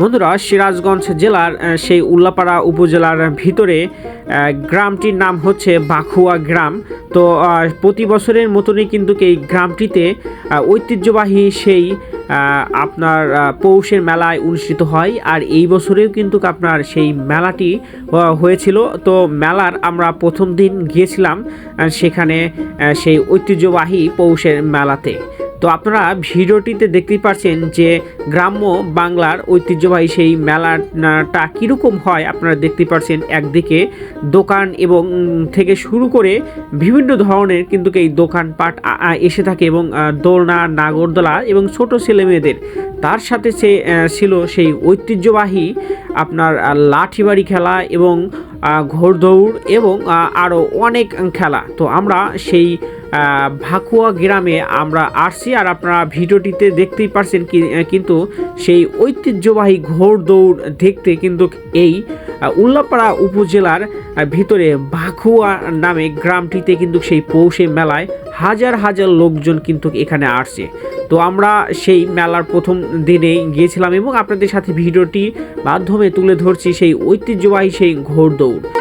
বন্ধুরা, সিরাজগঞ্জ জেলার সেই উল্লাপাড়া উপজেলার ভিতরে গ্রামটির নাম হচ্ছে বাখুয়া গ্রাম। তো প্রতি বছরের মতনই কিন্তু এই গ্রামটিতে ঐতিহ্যবাহী সেই আপনার পৌষের মেলায় অনুষ্ঠিত হয়। আর এই বছরেও কিন্তু আপনার সেই মেলাটি হয়েছিল। তো, মেলার আমরা প্রথম দিন গিয়েছিলাম সেখানে সেই ঐতিহ্যবাহী পৌষের মেলাতে। তো আপনারা ভিডিওটিতে দেখতেই পাচ্ছেন যে গ্রাম্য বাংলার ঐতিহ্যবাহী সেই মেলাটা কীরকম হয় আপনারা দেখতে পাচ্ছেন একদিকে দোকান এবং থেকে শুরু করে বিভিন্ন ধরনের কিন্তু এই দোকানপাট এসে থাকে এবং দোলনা, নাগরদোলা এবং ছোট ছেলে মেয়েদের তার সাথে সে ছিল সেই ঐতিহ্যবাহী আপনার লাঠিবাড়ি খেলা এবং ঘোড়দৌড় এবং আরও অনেক খেলা। তো আমরা সেই ভাকুয়া গ্রামে আমরা আসছি আর আপনারা ভিডিওটিতে দেখতেই পারছেন কিন্তু সেই ঐতিহ্যবাহী ঘোড়দৌড় দেখতে কিন্তু এই উল্লাপাড়া উপজেলার ভিতরে ভাকুয়া নামে গ্রামটিতে কিন্তু সেই পৌষে মেলায় হাজার হাজার লোকজন কিন্তু এখানে আসছে। তো আমরা সেই মেলার প্রথম দিনেই গিয়েছিলাম এবং আপনাদের সাথে ভিডিওটির মাধ্যমে তুলে ধরছি সেই ঐতিহ্যবাহী সেই ঘোড়দৌড়